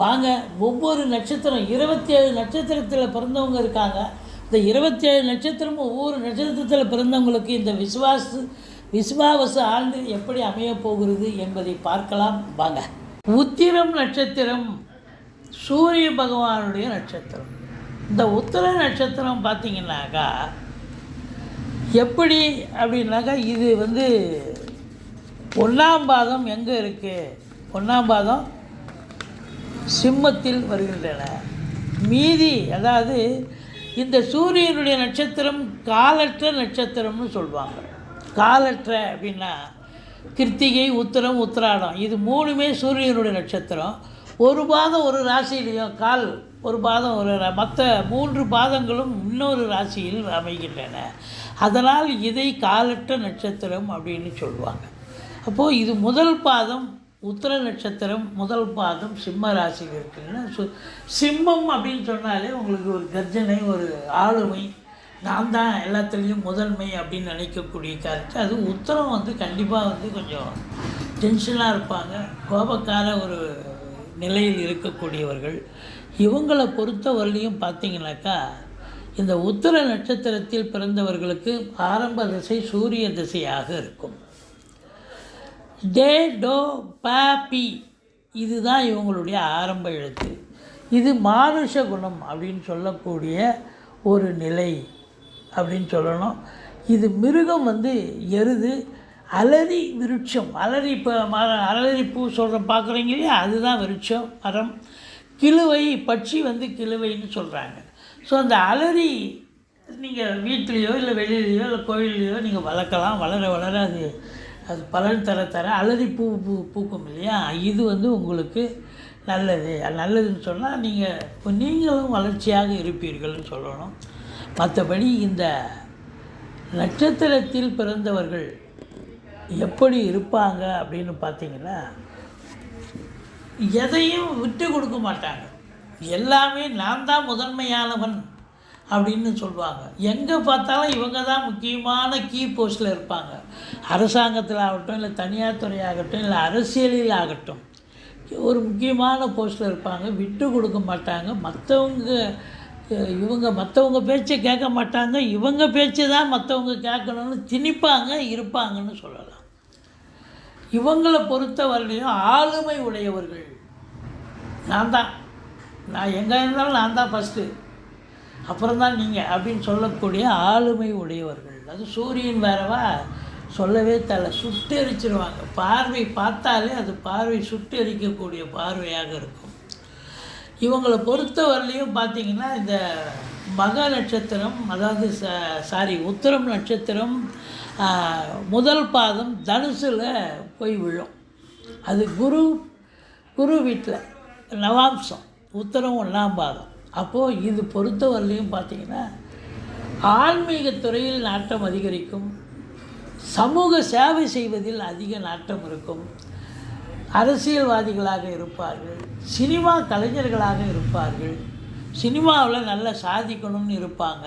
வாங்க ஒவ்வொரு நட்சத்திரம் இருபத்தி ஏழு நட்சத்திரத்தில் பிறந்தவங்க இருக்காங்க. இந்த இருபத்தி ஏழு நட்சத்திரமும் ஒவ்வொரு நட்சத்திரத்தில் பிறந்தவங்களுக்கு இந்த விசுவாச விசுவாவச ஆண்டு எப்படி அமையப் போகிறது என்பதை பார்க்கலாம். வாங்க. உத்திரம் நட்சத்திரம் சூரிய பகவானுடைய நட்சத்திரம். இந்த உத்திர நட்சத்திரம் பார்த்தீங்கன்னாக்கா எப்படி அப்படின்னாக்கா இது வந்து ஒன்றாம் பாதம் எங்கே இருக்குது ஒன்றாம் பாதம் சிம்மத்தில் வருகின்றன. மீதி அதாவது இந்த சூரியனுடைய நட்சத்திரம் காலற்ற நட்சத்திரம்னு சொல்லுவாங்க காலற்ற அப்படின்னா கிருத்திகை உத்திரம் உத்திராடம். இது மூணுமே சூரியனுடைய நட்சத்திரம். ஒரு பாதம் ஒரு ராசியிலையும் கால் ஒரு பாதம் ஒரு மற்ற மூன்று பாதங்களும் இன்னொரு ராசியில் அமைகின்றன. அதனால் இதை காலற்ற நட்சத்திரம் அப்படின்னு சொல்லுவாங்க அப்போது இது முதல் பாதம் உத்திர நட்சத்திரம் முதல் பாதம் சிம்ம ராசியில் இருக்குன்னா சு சிம்மம் அப்படின்னு சொன்னாலே உங்களுக்கு ஒரு கர்ஜனை ஒரு ஆளுமை. நான் தான் எல்லாத்துலேயும் முதன்மை அப்படின்னு நினைக்கக்கூடிய கருத்து அது உத்தரம் வந்து கண்டிப்பாக வந்து கொஞ்சம் டென்ஷனாக இருப்பாங்க. கோபக்கார ஒரு நிலையில் இருக்கக்கூடியவர்கள். இவங்களை பொறுத்தவரையிலையும் பார்த்தீங்கன்னாக்கா இந்த உத்திர நட்சத்திரத்தில் பிறந்தவர்களுக்கு ஆரம்ப திசை சூரிய திசையாக இருக்கும். டே டோ பாப்பி இதுதான் இவங்களுடைய ஆரம்ப எழுத்து. இது மானுஷ குணம் அப்படின்னு சொல்லக்கூடிய ஒரு நிலை அப்படின்னு சொல்லணும். இது மிருகம் வந்து எருது அலரி விருட்சம். அலரி இப்போ மர அலரி பூ சொல்கிற பார்க்குறீங்க இல்லையா? அதுதான் விருட்சம் மரம். கிழுவை பட்சி வந்து கிழுவைன்னு சொல்கிறாங்க ஸோ அந்த அலரி நீங்கள் வீட்லேயோ இல்லை வெளியிலையோ இல்லை கோயில்லையோ நீங்கள் வளர்க்கலாம். வளர வளர அது அது பலன் தர தர அலரி பூ பூ பூக்கும் இல்லையா? இது வந்து உங்களுக்கு நல்லது. அது நல்லதுன்னு சொன்னால் நீங்கள் இப்போ நீங்களும் வளர்ச்சியாக இருப்பீர்கள்னு சொல்லணும். மற்றபடி இந்த நட்சத்திரத்தில் பிறந்தவர்கள் எப்படி இருப்பாங்க அப்படின்னு பார்த்தீங்கன்னா எதையும் விட்டு கொடுக்க மாட்டாங்க. எல்லாமே நான் தான் முதன்மையானவன். அப்படின்னு சொல்லுவாங்க எங்கே பார்த்தாலும் இவங்க தான் முக்கியமான கீ போஸ்ட்டில் இருப்பாங்க. அரசாங்கத்தில் ஆகட்டும் இல்லை தனியார் துறையாகட்டும் இல்லை அரசியலில் ஆகட்டும் ஒரு முக்கியமான போஸ்ட்டில் இருப்பாங்க. விட்டு கொடுக்க மாட்டாங்க. மற்றவங்க இவங்க மற்றவங்க பேச்சை கேட்க மாட்டாங்க. இவங்க பேச்சு தான் மற்றவங்க கேட்கணும்னு திணிப்பாங்க இருப்பாங்கன்னு சொல்லலாம். இவங்களை பொறுத்தவரையும் ஆளுமை உடையவர்கள். நான் தான். நான் எங்கே இருந்தாலும் நான் தான் ஃபஸ்ட்டு அப்புறம் தான் நீங்கள் அப்படின்னு சொல்லக்கூடிய ஆளுமை உடையவர்கள். அது சூரியன் வேறவா? சொல்லவே தலை சுட்டெரிச்சிருவாங்க. பார்வை பார்த்தாலே அது பார்வை சுட்டெரிக்கக்கூடிய பார்வையாக இருக்கும். இவங்களை பொறுத்தவரையிலையும் பார்த்தீங்கன்னா இந்த மக நட்சத்திரம் அதாவது ச சாரி உத்தரம் நட்சத்திரம் முதல் பாதம் தனுசில் போய் விழும். அது குரு குரு வீட்டில் நவாம்சம். உத்தரம் ஒன்றாம் பாதம். அப்போது இது பொறுத்தவரையிலையும் பார்த்தீங்கன்னா ஆன்மீகத் துறையில் நாட்டம் அதிகரிக்கும் சமூக சேவை செய்வதில் அதிக நாட்டம் இருக்கும் அரசியல்வாதிகளாக இருப்பார்கள் சினிமா கலைஞர்களாக இருப்பார்கள் சினிமாவில் நல்லா சாதிக்கணும்னு இருப்பாங்க.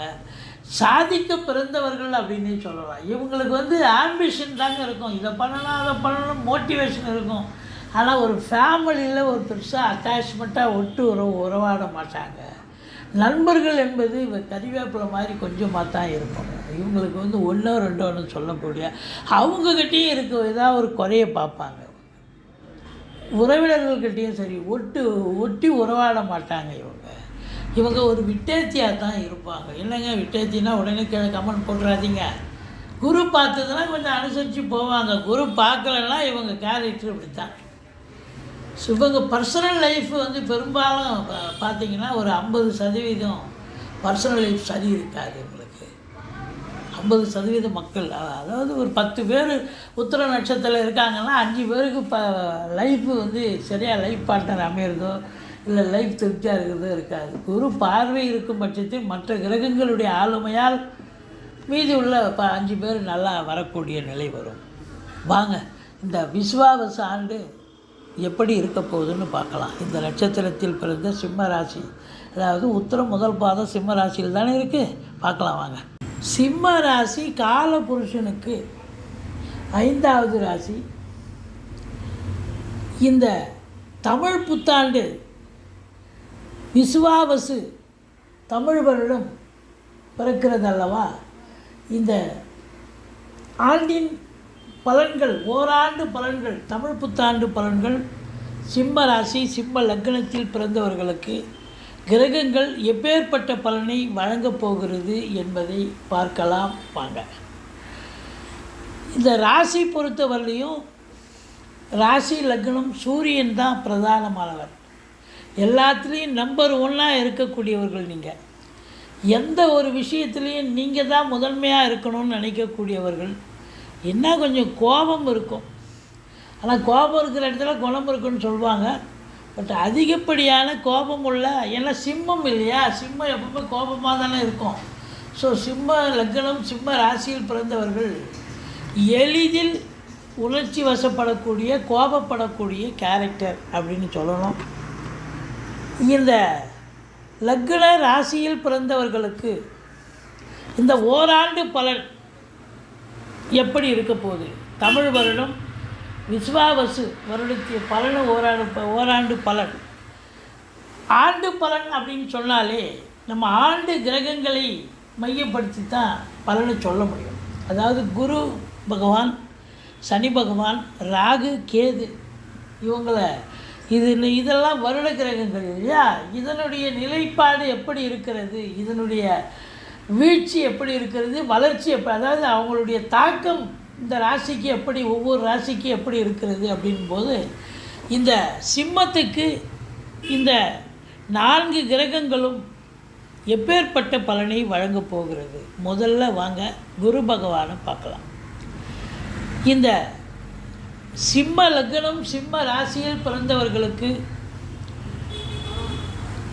சாதிக்க பிறந்தவர்கள் அப்படின்னு சொல்லலாம். இவங்களுக்கு வந்து ஆம்பிஷன் தாங்க இருக்கும். இதை பண்ணணும் அதை பண்ணணும் மோட்டிவேஷன் இருக்கும். ஆனால் ஒரு ஃபேமிலியில் ஒரு பெருசாக அட்டாச்மெண்ட்டாக ஒட்டு உறவு உறவாட மாட்டாங்க. நண்பர்கள் என்பது இவ கறிவேப்பிலை மாதிரி கொஞ்சமாக தான் இருக்கும். இவங்களுக்கு வந்து ஒன்றோ ரெண்டோன்னு சொல்லக்கூடிய அவங்கக்கிட்டேயும் இருக்க ஏதாவது ஒரு குறைய பார்ப்பாங்க. உறவினர்கள்கிட்டயும் சரி ஒட்டு ஒட்டி உறவாட மாட்டாங்க இவங்க. இவங்க ஒரு விட்டேத்தியாக தான் இருப்பாங்க. என்னங்க விட்டேத்தினா உடனே கீழே கமெண்ட் போட்டுறாதீங்க குரு பார்த்ததுன்னா கொஞ்சம் அனுசரித்து போவாங்க. குரு பார்க்கலன்னா இவங்க கேரக்டர் இப்படி தான் இவங்க பர்சனல் லைஃப் வந்து பெரும்பாலும் பார்த்தீங்கன்னா ஒரு ஐம்பது சதவீதம் பர்சனல் லைஃப் சரி இருக்காது எங்களுக்கு. ஐம்பது சதவீத மக்கள் அதாவது ஒரு பத்து பேர் உத்தர நட்சத்திரத்தில் இருக்காங்கன்னா அஞ்சு பேருக்கு இப்போ லைஃப் வந்து சரியாக லைஃப் பார்ட்னர் அமையிறதோ இல்லை லைஃப் திருப்தியாக இருக்கிறதோ இருக்காது. குரு பார்வை இருக்கும் பட்சத்தில் மற்ற கிரகங்களுடைய ஆளுமையால் மீதி உள்ள ப அஞ்சு பேர் நல்லா வரக்கூடிய நிலை வரும். வாங்க இந்த விஸ்வாவச ஆண்டு எப்படி இருக்க போகுதுன்னு பார்க்கலாம். இந்த நட்சத்திரத்தில் பிறந்த சிம்ம ராசி அதாவது உத்தரம் முதல் பாதம் சிம்ம ராசியில் தானே இருக்குது பார்க்கலாம் வாங்க. சிம்ம ராசி கால புருஷனுக்கு ஐந்தாவது ராசி. இந்த தமிழ் புத்தாண்டு விசுவாவசு தமிழ் வருடம் பிறக்கிறது அல்லவா இந்த ஆண்டின் பலன்கள் ஓராண்டு பலன்கள் தமிழ் புத்தாண்டு பலன்கள் சிம்ம ராசி சிம்ம லக்னத்தில் பிறந்தவர்களுக்கு கிரகங்கள் எப்பேற்பட்ட பலனை வழங்கப் போகிறது என்பதை பார்க்கலாம் வாங்க. இந்த ராசி பொறுத்தவரையிலையும் ராசி லக்னம் சூரியன் தான் பிரதானமானவர். எல்லாத்துலேயும் நம்பர் ஒன்னாக இருக்கக்கூடியவர்கள் நீங்கள் எந்த ஒரு விஷயத்துலேயும் நீங்கள் தான் முதன்மையாக இருக்கணும்னு நினைக்கக்கூடியவர்கள். என்ன கொஞ்சம் கோபம் இருக்கும். ஆனால் கோபம் இருக்கிற இடத்துல குணம் இருக்குன்னு சொல்லுவாங்க பட் அதிகப்படியான கோபம் உள்ள ஏன்னா சிம்மம் இல்லையா? சிம்மம் எப்பவுமே கோபமாக தானே இருக்கும். ஸோ சிம்ம லக்னம் சிம்ம ராசியில் பிறந்தவர்கள் எளிதில் உணர்ச்சி வசப்படக்கூடிய கோபப்படக்கூடிய கேரக்டர் அப்படின்னு சொல்லணும். இந்த லக்ன ராசியில் பிறந்தவர்களுக்கு இந்த ஓராண்டு பலன் எப்படி இருக்க போகுது? தமிழ் வருடம் விஸ்வாவசு வருடத்திய பலன் ஓராண்டு ப- ஓராண்டு பலன். ஆண்டு பலன் அப்படின்னு சொன்னாலே நம்ம ஆண்டு கிரகங்களை மையப்படுத்தி தான் பலனை சொல்ல முடியும். அதாவது குரு பகவான் சனி பகவான் ராகு கேது இவங்களை இது இதெல்லாம் வருட கிரகங்கள் இல்லையா? இதனுடைய நிலைப்பாடு எப்படி இருக்கிறது? இதனுடைய வீழ்ச்சி எப்படி இருக்கிறது வளர்ச்சி எப்படி அதாவது அவங்களுடைய தாக்கம் இந்த ராசிக்கு எப்படி ஒவ்வொரு ராசிக்கு எப்படி இருக்கிறது அப்படின்போது இந்த சிம்மத்துக்கு இந்த நான்கு கிரகங்களும் எப்பேற்பட்ட பலனை வழங்கப் போகிறது? முதல்ல வாங்க குரு பகவானை பார்க்கலாம். இந்த சிம்ம லக்னம் சிம்ம ராசியில் பிறந்தவர்களுக்கு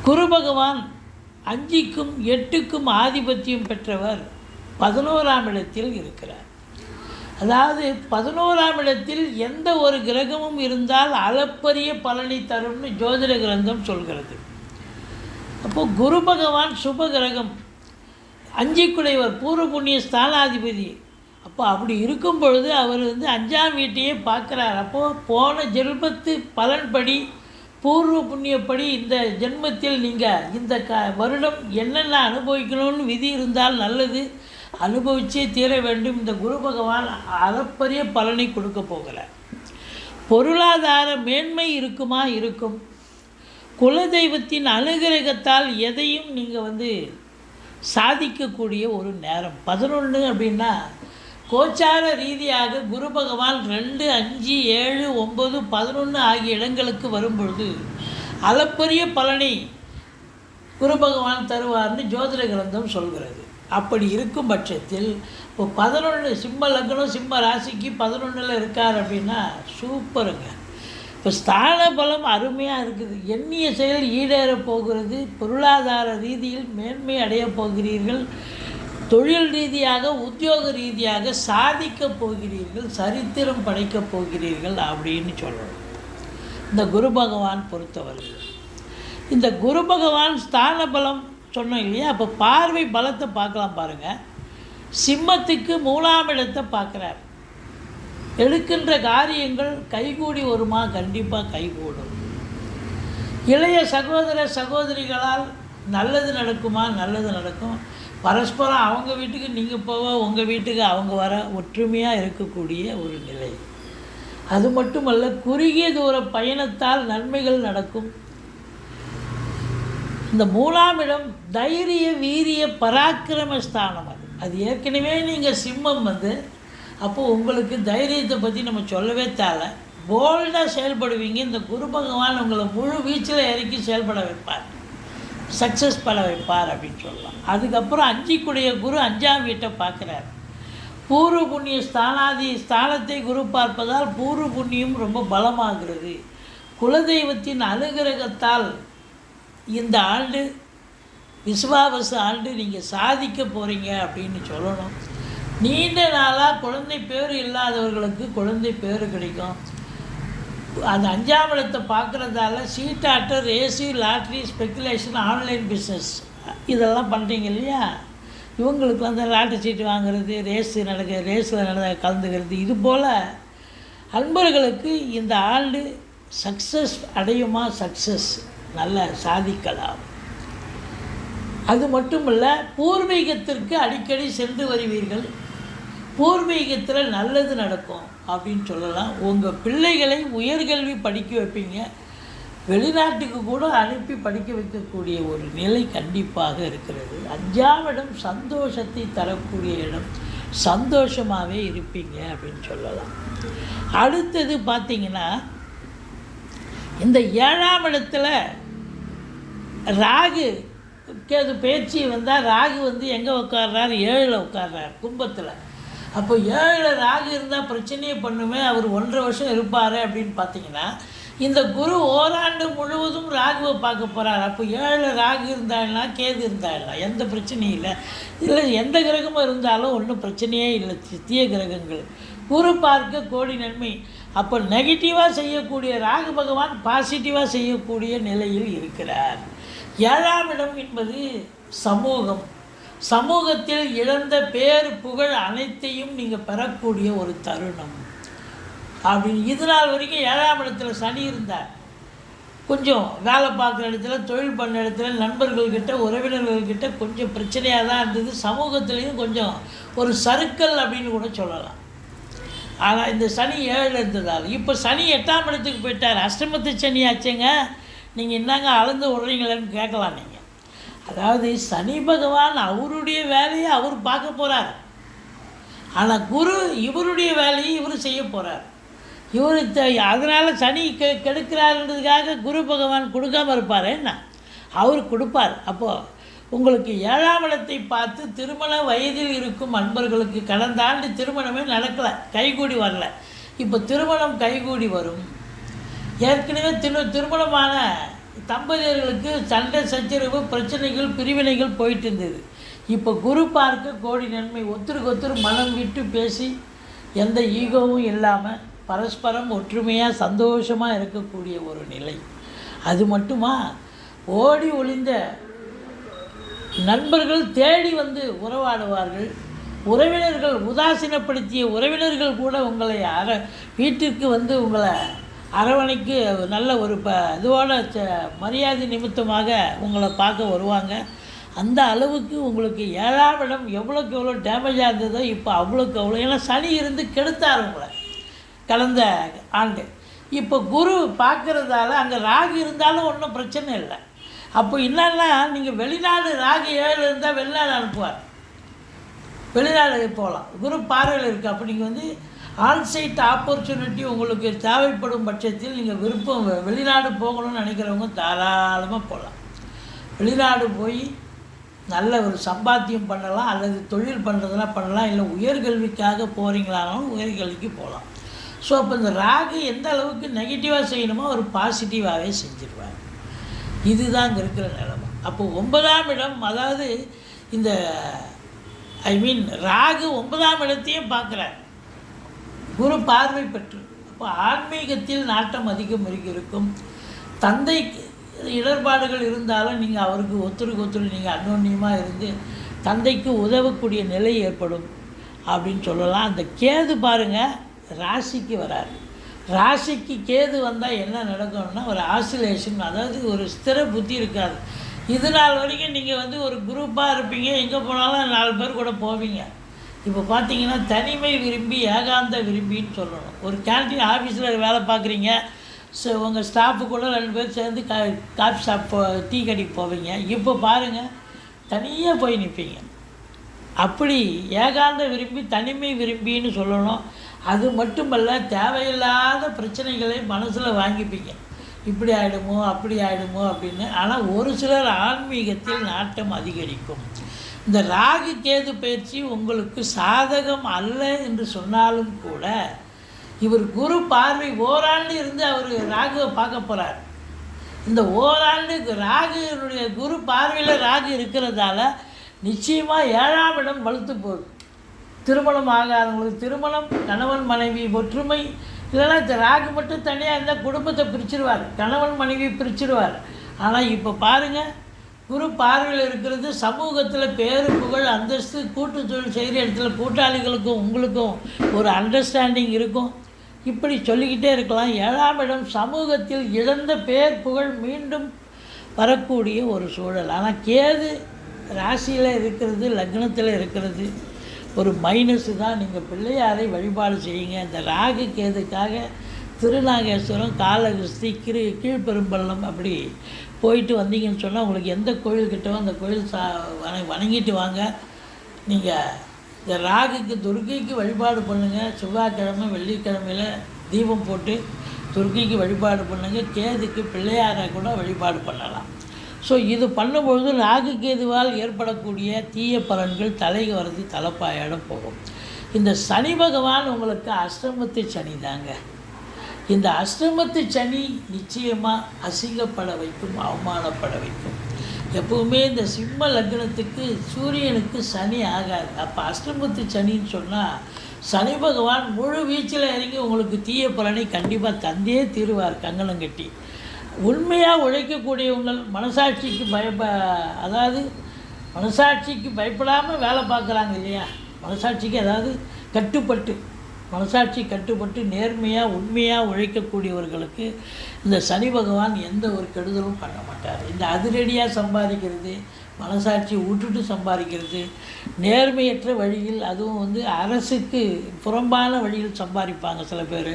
குரு பகவான் அஞ்சுக்கும் எட்டுக்கும் ஆதிபத்தியம் பெற்றவர் பதினோராம் இடத்தில் இருக்கிறார். அதாவது பதினோராம் இடத்தில் எந்த ஒரு கிரகமும் இருந்தால் அளப்பரிய பலனை தரும்னு ஜோதிட கிரந்தம் சொல்கிறது. அப்போ குரு பகவான் சுப கிரகம். அஞ்சிக்குடையவர் பூர்வ புண்ணிய ஸ்தானாதிபதி. அப்போ அப்படி இருக்கும் பொழுது அவர் வந்து அஞ்சாம் வீட்டையே பார்க்குறார். அப்போது போன ஜென்மத்து பலன்படி பூர்வ புண்ணியப்படி இந்த ஜென்மத்தில் நீங்கள் இந்த க வருடம் என்னென்ன அனுபவிக்கணும்னு விதி இருந்தால் நல்லது. அனுபவிச்சே தீர வேண்டும். இந்த குரு பகவான் அளப்பரிய பலனை கொடுக்க போகலை. பொருளாதார மேன்மை இருக்குமா? இருக்கும். குலதெய்வத்தின் அனுகிரகத்தால் எதையும் நீங்கள் வந்து சாதிக்கக்கூடிய ஒரு நேரம். பதினொன்று அப்படின்னா கோச்சார ரீதியாக குரு பகவான் ரெண்டு அஞ்சு ஏழு ஒம்பது பதினொன்று ஆகிய இடங்களுக்கு வரும்பொழுது அளப்பரிய பலனை குரு பகவான் தருவார்னு ஜோதிட கிரந்தம் சொல்கிறது. அப்படி இருக்கும் பட்சத்தில் இப்போ பதினொன்று சிம்ம லக்னம் சிம்ம ராசிக்கு பதினொன்றில் இருக்கார் அப்படின்னா சூப்பருங்க. இப்போ ஸ்தான பலம் அருமையாக இருக்குது. எண்ணிய செயல் ஈடேறப் போகிறது. பொருளாதார ரீதியில் மேன்மை அடையப் போகிறீர்கள். தொழில் ரீதியாக உத்தியோக ரீதியாக சாதிக்கப் போகிறீர்கள் சரித்திரம் படைக்கப் போகிறீர்கள் அப்படின்னு சொல்லணும். இந்த குரு பகவான் பொறுத்தவரை. இந்த குரு பகவான் ஸ்தான பலம் சொன்னோம் இல்லையா? அப்போ பார்வை பலத்தை பார்க்கலாம் பாருங்கள் சிம்மத்துக்கு மூணாம் இடத்தை பார்க்குறார். எடுக்கின்ற காரியங்கள் கைகூடி வருமா? கண்டிப்பாக கைகூடும். இளைய சகோதர சகோதரிகளால் நல்லது நடக்குமா? நல்லது நடக்கும். பரஸ்பரம் அவங்க வீட்டுக்கு நீங்கள் போக உங்கள் வீட்டுக்கு அவங்க வர ஒற்றுமையாக இருக்கக்கூடிய ஒரு நிலை. அது மட்டுமல்ல குறுகிய தூர பயணத்தால் நன்மைகள் நடக்கும். இந்த மூணாம் இடம் தைரிய வீரிய பராக்கிரம ஸ்தானம் அது. அது ஏற்கனவே நீங்கள் சிம்மம் வந்து அப்போது உங்களுக்கு தைரியத்தை பற்றி நம்ம சொல்லவே தேவை போல்டாக செயல்படுவீங்க. இந்த குரு பகவான் உங்களை முழு வீச்சில் இறக்கி செயல்பட வைப்பார். சக்ஸஸ் பண்ண வைப்பார் அப்படின்னு சொல்லலாம். அதுக்கப்புறம் அஞ்சிக்குடைய குரு அஞ்சாம் வீட்டை பார்க்குறார். பூர்வ புண்ணிய ஸ்தானாதி ஸ்தானத்தை குரு பார்ப்பதால் பூர்வ புண்ணியம் ரொம்ப பலமாகிறது. குலதெய்வத்தின் அனுகிரகத்தால் இந்த ஆண்டு விஸ்வாவச ஆண்டு நீங்கள் சாதிக்க போகிறீங்க அப்படின்னு சொல்லணும். நீண்ட நாளாக குழந்தை பேர் இல்லாதவர்களுக்கு குழந்தை பேர் கிடைக்கும். அந்த அஞ்சாம் இடத்தை பார்க்குறதால சீட்டாட்டர் ஏசி லாட்ரி ஸ்பெக்குலேஷன் ஆன்லைன் பிஸ்னஸ் இதெல்லாம் பண்ணுறீங்க இல்லையா? இவங்களுக்கு வந்து லாட்ரி சீட்டு வாங்குறது ரேஸு நடக்க ரேஸில் நட கலந்துக்கிறது இது போல் அன்பர்களுக்கு இந்த ஆண்டு சக்ஸஸ் அடையுமா? சக்ஸஸ் நல்ல சாதிக்கலாம். அது மட்டுமல்ல பூர்வீகத்திற்கு அடிக்கடி சென்று வருவீர்கள். பூர்வீகத்தில் நல்லது நடக்கும் அப்படின்னு சொல்லலாம். உங்கள் பிள்ளைகளை உயர்கல்வி படிக்க வைப்பீங்க. வெளிநாட்டுக்கு கூட அனுப்பி படிக்க வைக்கக்கூடிய ஒரு நிலை கண்டிப்பாக இருக்கிறது. அஞ்சாம் இடம் சந்தோஷத்தை தரக்கூடிய இடம். சந்தோஷமாகவே இருப்பீங்க அப்படின்னு சொல்லலாம். அடுத்தது பார்த்தீங்கன்னா இந்த ஏழாம் இடத்துல ராகு கேது பேச்சு வந்தால் ராகு வந்து எங்கே உட்கார்றாரு? ஏழில் உட்கார்றாரு கும்பத்தில். அப்போ ஏழில் ராகு இருந்தால் பிரச்சனையே பண்ணுமே அவர் ஒன்றரை வருஷம் இருப்பார் அப்படின்னு பார்த்தீங்கன்னா இந்த குரு ஓராண்டு முழுவதும் ராகுவை பார்க்க போகிறார் அப்போ ஏழில் ராகு இருந்தாள்னா கேது இருந்தாள்னா எந்த பிரச்சனையும் இல்லை. இல்லை எந்த கிரகமும் இருந்தாலும் ஒன்றும் பிரச்சனையே இல்லை. தீய கிரகங்கள். குரு பார்க்க கோடி நன்மை. அப்போ நெகட்டிவாக செய்யக்கூடிய ராகு பகவான் பாசிட்டிவாக செய்யக்கூடிய நிலையில் இருக்கிறார். ஏழாம் இடம் என்பது சமூகம். சமூகத்தில் இழந்த பேர் புகழ் அனைத்தையும் நீங்கள் பெறக்கூடிய ஒரு தருணம். அப்படின்னு இது நாள் வரைக்கும் ஏழாம் இடத்துல சனி இருந்தார். கொஞ்சம் வேலை பார்க்குற இடத்துல தொழில் பண்ண இடத்துல நண்பர்கள்கிட்ட உறவினர்கள்கிட்ட கொஞ்சம் பிரச்சனையாக தான் இருந்தது. சமூகத்துலேயும் கொஞ்சம் ஒரு சறுக்கல் அப்படின்னு கூட சொல்லலாம். ஆனால் இந்த சனி ஏழு இருந்ததால் இப்போ சனி எட்டாம் இடத்துக்கு போயிட்டார். அஷ்டமத்து சனி ஆச்சுங்க. நீங்கள் என்னங்க அளந்து விடுறீங்களேன்னு கேட்கலாம் நீங்கள் அதாவது சனி பகவான் அவருடைய வேலையை அவர் பார்க்க போகிறார் ஆனால் குரு இவருடைய வேலையை இவர் செய்ய போகிறார் இவர் அதனால் சனி கெ கெடுக்கிறாருன்றதுக்காக குரு பகவான் கொடுக்காம இருப்பார். என்ன? அவர் கொடுப்பார். அப்போது உங்களுக்கு ஏழாம் இடத்தை பார்த்து திருமண வயதில் இருக்கும் அன்பர்களுக்கு கடந்த ஆண்டு திருமணமே நடக்கலை. கைகூடி வரல. இப்போ திருமணம் கைகூடி வரும். ஏற்கனவே திரு திருமணமான தம்பதியர்களுக்கு சண்டை சச்சரவு பிரச்சனைகள் பிரிவினைகள் போயிட்டு இருந்தது. இப்போ குரு பார்க்க கோடி நன்மை. ஒருத்தருக்கு ஒருத்தர் மனம் விட்டு பேசி எந்த ஈகோவும் இல்லாமல் பரஸ்பரம் ஒற்றுமையாக சந்தோஷமாக இருக்கக்கூடிய ஒரு நிலை. அது மட்டுமா? ஓடி ஒளிந்த நண்பர்கள் தேடி வந்து உறவாடுவார்கள். உறவினர்கள் உதாசீனப்படுத்திய உறவினர்கள் கூட உங்களை அர வீட்டிற்கு வந்து உங்களை அரவணைக்கு நல்ல ஒரு ப இதுவோட ச- மரியாதை நிமித்தமாக உங்களை பார்க்க வருவாங்க. அந்த அளவுக்கு உங்களுக்கு ஏழாம் இடம் எவ்வளோக்கு எவ்வளோ டேமேஜாக இருந்ததோ இப்போ அவ்வளோக்கு அவ்வளோ ஏன்னா சனி இருந்து கெடுத்தார் உங்களை கடந்த ஆண்டு. இப்போ குரு பார்க்குறதால அங்கே ராகு இருந்தாலும் ஒன்றும் பிரச்சனை இல்லை. அப்போ என்னன்னா நீங்கள் வெளிநாடு ராகு ஏழு இருந்தால் வெளிநாடு அனுப்புவார். வெளிநாடு போகலாம். குரு பார்வையில் இருக்குது அப்போ நீங்கள் வந்து ஆன்சைட் ஆப்பர்ச்சுனிட்டி உங்களுக்கு தேவைப்படும் பட்சத்தில் நீங்கள் விருப்பம் வெளிநாடு போகணும்னு நினைக்கிறவங்க தாராளமாக போகலாம் வெளிநாடு போய் நல்ல ஒரு சம்பாத்தியம் பண்ணலாம் அல்லது தொழில் பண்ணுறதுனா பண்ணலாம் இல்லை உயர்கல்விக்காக போகிறீங்களானாலும் உயர்கல்விக்கு போகலாம் ஸோ அப்போ இந்த ராகு எந்த அளவுக்கு நெகட்டிவாக செய்யணுமோ ஒரு பாசிட்டிவாகவே செஞ்சிருவாங்க இதுதான் இங்கே இருக்கிற நிலைமை. அப்போ ஒன்பதாம் இடம் அதாவது இந்த ஐ மீன் ராகு ஒன்பதாம் இடத்தையும் பார்க்குறாரு. குரு பார்வை பெற்று அப்போ ஆன்மீகத்தில் நாட்டம் அதிகம் இருக்கும். தந்தைக்கு இடர்பாடுகள் இருந்தாலும் நீங்கள் அவருக்கு ஒத்துருக்கு ஒத்துரு நீங்கள் அன்னோன்யமாக இருந்து தந்தைக்கு உதவக்கூடிய நிலை ஏற்படும் அப்படின்னு சொல்லலாம். அந்த கேது பாருங்கள் ராசிக்கு வராரு. ராசிக்கு கேது வந்தால் என்ன நடக்கும்னா ஒரு ஆசிலேஷன் அதாவது ஒரு ஸ்திர புத்தி இருக்காது. இது நாள் வரைக்கும் நீங்கள் வந்து ஒரு குரூப்பாக இருப்பீங்க எங்கே போனாலும் நாலு பேர் கூட போவீங்க. இப்போ பார்த்தீங்கன்னா தனிமை விரும்பி ஏகாந்த விரும்பின்னு சொல்லணும். ஒரு கேன்டீன் ஆஃபீஸில் வேலை பார்க்குறீங்க ஸோ உங்கள் ஸ்டாஃபு கூட ரெண்டு பேர் சேர்ந்து கா காஃபி ஷாப் போ டீ கடைக்கு போவீங்க. இப்போ பாருங்கள் தனியாக போய் நிற்பீங்க அப்படி ஏகாந்த விரும்பி தனிமை விரும்பின்னு சொல்லணும். அது மட்டுமல்ல தேவையில்லாத பிரச்சனைகளை மனசில் வாங்கிப்பீங்க. இப்படி ஆகிடுமோ அப்படி ஆகிடுமோ அப்படின்னு. ஆனால் ஒரு சிலர் ஆன்மீகத்தில் நாட்டம் அதிகரிக்கும். இந்த ராகு கேது பயிற்சி உங்களுக்கு சாதகம் அல்ல என்று சொன்னாலும் கூட இவர் குரு பார்வை ஓராண்டு இருந்து அவர் ராகுவை பார்க்க போகிறார் இந்த ஓராண்டு ராகுனுடைய குரு பார்வையில் ராகு இருக்கிறதால நிச்சயமாக ஏழாம் இடம் வலுத்து போகுது. திருமணம் ஆகாதவங்களுக்கு திருமணம் கணவன் மனைவி ஒற்றுமை இல்லைன்னா இந்த ராகு மட்டும் தனியாக இருந்தால் குடும்பத்தை பிரிச்சிருவார் கணவன் மனைவி பிரிச்சிருவார். ஆனால் இப்போ பாருங்கள் குரு பார்வையில் இருக்கிறது சமூகத்தில் பேரு புகழ் அந்தஸ்து கூட்டு தொழில் செய்கிற இடத்துல கூட்டாளிகளுக்கும் உங்களுக்கும் ஒரு அண்டர்ஸ்டாண்டிங் இருக்கும். இப்படி சொல்லிக்கிட்டே இருக்கலாம். ஏழாம் இடம் சமூகத்தில் இழந்த பேர் புகழ் மீண்டும் வரக்கூடிய ஒரு சூழல். ஆனால் கேது ராசியில் இருக்கிறது லக்னத்தில் இருக்கிறது ஒரு மைனஸு தான். நீங்கள் பிள்ளையாரை வழிபாடு செய்யுங்க. இந்த ராகு கேதுக்காக திருநாகேஸ்வரம் காலகிருஷ்டி கிரு கீழ்பெரும்பள்ளம் அப்படி போயிட்டு வந்தீங்கன்னு சொன்னால் உங்களுக்கு எந்த கோயில் கிட்டவோ அந்த கோயில் சா வண வணங்கிட்டு வாங்க. நீங்கள் இந்த ராகுக்கு துர்கைக்கு வழிபாடு பண்ணுங்கள் செவ்வாய்க்கிழமை வெள்ளிக்கிழமையில் தீபம் போட்டு துர்கைக்கு வழிபாடு பண்ணுங்கள் கேதுக்கு பிள்ளையாரை கூட வழிபாடு பண்ணலாம். ஸோ இது பண்ணும்பொழுது ராகு கேதுவால் ஏற்படக்கூடிய தீய பலன்கள் தலைக்கு வரது தலைப்பாயிடம் போகும். இந்த சனி பகவான் உங்களுக்கு அஷ்டமத்து சனி தாங்க. இந்த அஷ்டமத்து சனி நிச்சயமாக அசிங்கப்பட வைக்கும் அவமானப்பட வைக்கும். எப்பவுமே இந்த சிம்ம லக்னத்துக்கு சூரியனுக்கு சனி ஆகாது. அப்போ அஷ்டமத்து சனின்னு சொன்னால் சனி பகவான் முழு வீச்சில் இறங்கி உங்களுக்கு தீய பலனை கண்டிப்பாக தந்தே தீருவார் கங்கணம் கட்டி உண்மையாக உழைக்கக்கூடியவங்கள் மனசாட்சிக்கு பயப்ப அதாவது மனசாட்சிக்கு பயப்படாமல் வேலை பார்க்குறாங்க இல்லையா? மனசாட்சிக்கு அதாவது கட்டுப்பட்டு மனசாட்சி கட்டுப்பட்டு நேர்மையாக உண்மையாக உழைக்கக்கூடியவர்களுக்கு இந்த சனி பகவான் எந்த ஒரு கெடுதலும் பண்ண மாட்டார். இந்த அதிரடியாக சம்பாதிக்கிறது மனசாட்சி விட்டுட்டு சம்பாதிக்கிறது நேர்மையற்ற வழியில் அதுவும் வந்து அரசுக்கு புறம்பான வழியில் சம்பாதிப்பாங்க சில பேர்.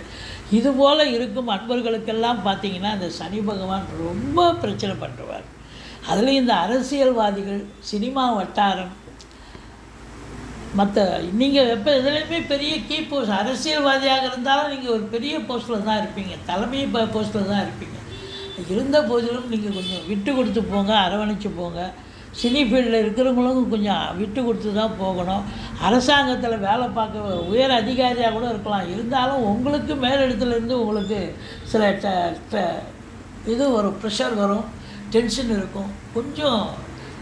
இதுபோல் இருக்கும் அன்பர்களுக்கெல்லாம் பார்த்தீங்கன்னா இந்த சனி பகவான் ரொம்ப பிரச்சனை பண்ணுவார் அதில் இந்த அரசியல்வாதிகள் சினிமா வட்டாரம் மற்ற நீங்கள் எப்போ இதுலேயுமே பெரிய கீ போஸ்ட் அரசியல்வாதியாக இருந்தாலும் நீங்கள் ஒரு பெரிய போஸ்ட்டில் தான் இருப்பீங்க. தலைமை போஸ்ட்டில் தான் இருப்பீங்க. இருந்த போதிலும் நீங்கள் கொஞ்சம் விட்டு கொடுத்து போங்க அரவணைச்சு போங்க. சினி ஃபீல்டில் இருக்கிறவங்களும் கொஞ்சம் விட்டு கொடுத்து தான் போகணும். அரசாங்கத்தில் வேலை பார்க்க உயர் அதிகாரியாக கூட இருக்கலாம். இருந்தாலும் உங்களுக்கு மேலிடத்துலேருந்து உங்களுக்கு சில இது வரும் ப்ரெஷர் வரும் டென்ஷன் இருக்கும். கொஞ்சம்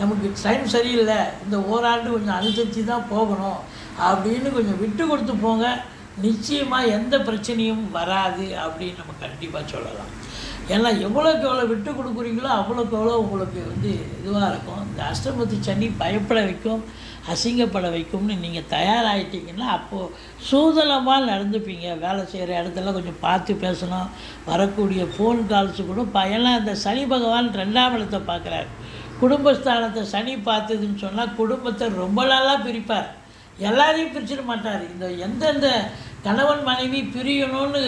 நமக்கு டைம் சரியில்லை இந்த ஓராண்டு கொஞ்சம் அனுசரித்து தான் போகணும் அப்படின்னு கொஞ்சம் விட்டு கொடுத்து போங்க. நிச்சயமாக எந்த பிரச்சனையும் வராது அப்படின்னு நம்ம கண்டிப்பாக சொல்லலாம். ஏன்னா எவ்வளோக்கு எவ்வளோ விட்டு கொடுக்குறீங்களோ அவ்வளோக்கு எவ்வளோ உங்களுக்கு வந்து இதுவாக இருக்கும். இந்த அஷ்டமத்து சனி பயப்பட வைக்கும் அசிங்கப்பட வைக்கும்னு நீங்கள் தயாராகிட்டீங்கன்னா அப்போது சூதனமாக நடந்துப்பீங்க. வேலை செய்கிற இடத்துல கொஞ்சம் பார்த்து பேசணும். வரக்கூடிய ஃபோன் கால்ஸு கூட ஏன்னா இந்த சனி பகவான் ரெண்டாம் இடத்தை பார்க்குறாரு. குடும்பஸ்தானத்தை சனி பார்த்ததுன்னு சொன்னால் குடும்பத்தை ரொம்ப நாளாக பிரிப்பார். எல்லாரையும் பிரிச்சிட மாட்டார். இந்த எந்தெந்த கணவன் மனைவி பிரியணும்னு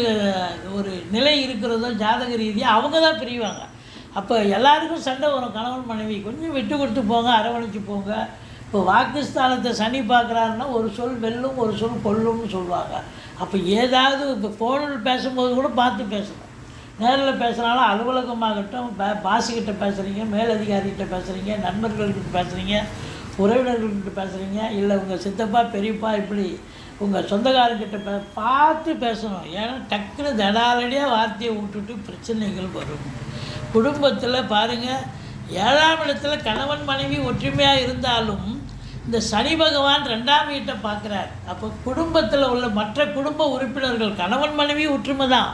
ஒரு நிலை இருக்கிறதோ ஜாதக ரீதியாக அவங்க தான் பிரிவாங்க. அப்போ எல்லாருக்கும் சண்டை வரும். கணவன் மனைவி கொஞ்சம் விட்டு கொடுத்து போங்க அரவணைச்சு போங்க. இப்போ வாக்குஸ்தானத்தை சனி பார்க்குறாருன்னா ஒரு சொல் வெல்லும் ஒரு சொல் கொல்லும்னு சொல்லுவாங்க. அப்போ ஏதாவது இப்போ ஃபோனில் பேசும்போது கூட பார்த்து பேசணும். நேரில் பேசுகிறாலும் அலுவலகமாகட்டும் பா- பாஸுக்கிட்ட பேசுகிறீங்க மேலதிகாரிகிட்ட பேசுகிறீங்க நண்பர்கள்கிட்ட பேசுகிறீங்க உறவினர்கள்கிட்ட பேசுகிறீங்க இல்லை உங்கள் சித்தப்பா பெரியப்பா இப்படி உங்கள் சொந்தக்காரங்கிட்ட பே பார்த்து பேசணும். ஏன்னா டக்குன்னு தடாலடியாக வார்த்தையை விட்டுட்டு பிரச்சனைகள் வரும். குடும்பத்தில் பாருங்கள் ஏழாம் இடத்துல கணவன் மனைவி ஒற்றுமையாக இருந்தாலும் இந்த சனி பகவான் ரெண்டாம் வீட்டை பார்க்குறார். அப்போ குடும்பத்தில் உள்ள மற்ற குடும்ப உறுப்பினர்கள் கணவன் மனைவி ஒற்றுமை தான்.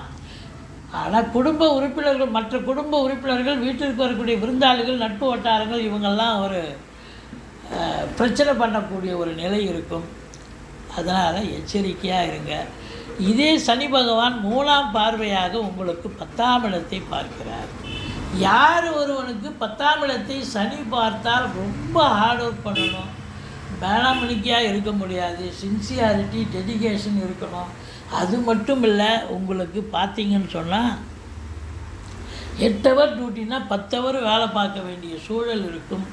ஆனால் குடும்ப உறுப்பினர்கள் மற்ற குடும்ப உறுப்பினர்கள் வீட்டிற்கு வரக்கூடிய விருந்தாளிகள் நட்பு வட்டாரங்கள் இவங்கெல்லாம் ஒரு பிரச்சனை பண்ணக்கூடிய ஒரு நிலை இருக்கும். அதனால் எச்சரிக்கையாக இருங்க. இதே சனி பகவான் மூணாம் பார்வையாக உங்களுக்கு பத்தாம் இடத்தை பார்க்கிறார். யார் ஒருவனுக்கு பத்தாம் இடத்தை சனி பார்த்தால் ரொம்ப ஹார்ட் ஒர்க் பண்ணணும். பேனாமணிக்கையாக இருக்க முடியாது. சின்சியாரிட்டி டெடிகேஷன் இருக்கணும். அது மட்டும் இல்லை உங்களுக்கு பார்த்தீங்கன்னு சொன்னால் எட்டு ஹவர் டியூட்டினா பத்து ஹவர் வேலை பார்க்க வேண்டிய சூழல் இருக்கும்.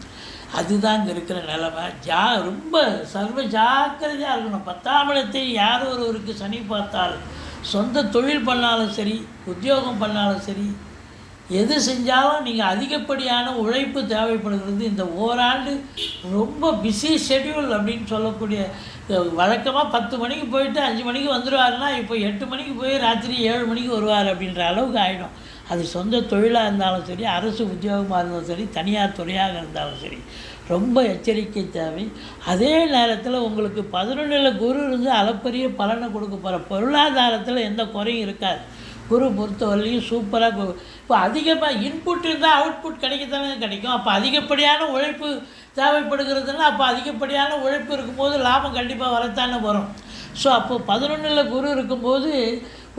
அதுதான் இங்கே இருக்கிற நிலமை. ஜா ரொம்ப சர்வ ஜாக்கிரதையாக இருக்கணும். பத்தாம் இடத்தை யார் ஒருவருக்கு சனி பார்த்தால் சொந்த தொழில் பண்ணாலும் சரி உத்தியோகம் பண்ணாலும் சரி எது செஞ்சாலும் நீங்கள் அதிகப்படியான உழைப்பு தேவைப்படுகிறது. இந்த ஓராண்டு ரொம்ப பிஸி ஷெட்யூல் அப்படின்னு சொல்லக்கூடிய வழக்கமாக பத்து மணிக்கு போயிட்டு அஞ்சு மணிக்கு வந்துடுவாருன்னா இப்போ எட்டு மணிக்கு போய் ராத்திரி ஏழு மணிக்கு வருவார் அப்படின்ற அளவுக்கு ஆகிடும் அது சொந்த தொழிலாக இருந்தாலும் சரி அரசு உத்தியோகமாக இருந்தாலும் சரி தனியார் துறையாக இருந்தாலும் சரி ரொம்ப எச்சரிக்கை தேவை. அதே நேரத்தில் உங்களுக்கு பதினொன்றில் குரு இருந்து அளப்பரிய பலனை கொடுக்க போகிற பொருளாதாரத்தில் எந்த குறையும் இருக்காது. குரு பொறுத்தவரையும் சூப்பராக இப்போ அதிகமாக இன்புட் இருந்தால் அவுட்புட் கிடைக்கத்தானே கிடைக்கும். அப்போ அதிகப்படியான உழைப்பு தேவைப்படுகிறதுனா அப்போ அதிகப்படியான உழைப்பு இருக்கும்போது லாபம் கண்டிப்பாக வரத்தானே வரும். ஸோ அப்போது பதினொன்றில் குரு இருக்கும்போது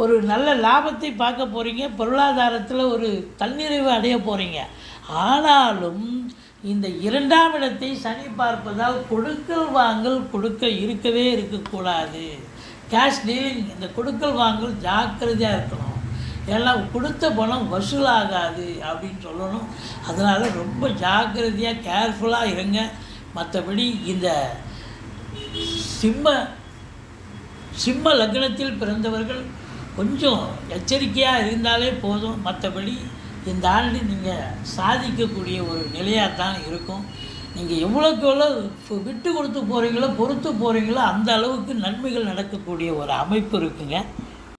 ஒரு நல்ல லாபத்தை பார்க்க போகிறீங்க பொருளாதாரத்தில் ஒரு தன்னிறைவு அடைய போகிறீங்க ஆனாலும் இந்த இரண்டாம் இடத்தை சனி பார்ப்பதால் கொடுக்கல் வாங்கல் கொடுக்க இருக்கவே இருக்கக்கூடாது. கேஷ் டீலிங் இந்த கொடுக்கல் வாங்கல் ஜாக்கிரதையாக இருக்கணும். ஏன்னா கொடுத்த பணம் வசூலாகாது அப்படின்னு சொல்லணும். அதனால் ரொம்ப ஜாக்கிரதையாக கேர்ஃபுல்லாக இருங்க. மற்றபடி இந்த சிம்ம சிம்ம லக்னத்தில் பிறந்தவர்கள் கொஞ்சம் எச்சரிக்கையாக இருந்தாலே போதும். மற்றபடி இந்த ஆண்டு நீங்கள் சாதிக்கக்கூடிய ஒரு நிலையாக தான் இருக்கும். நீங்கள் எவ்வளோக்கு எவ்வளோ விட்டு கொடுத்து போகிறீங்களோ பொறுத்து போகிறீங்களோ அந்த அளவுக்கு நன்மைகள் நடக்கக்கூடிய ஒரு அமைப்பு இருக்குங்க.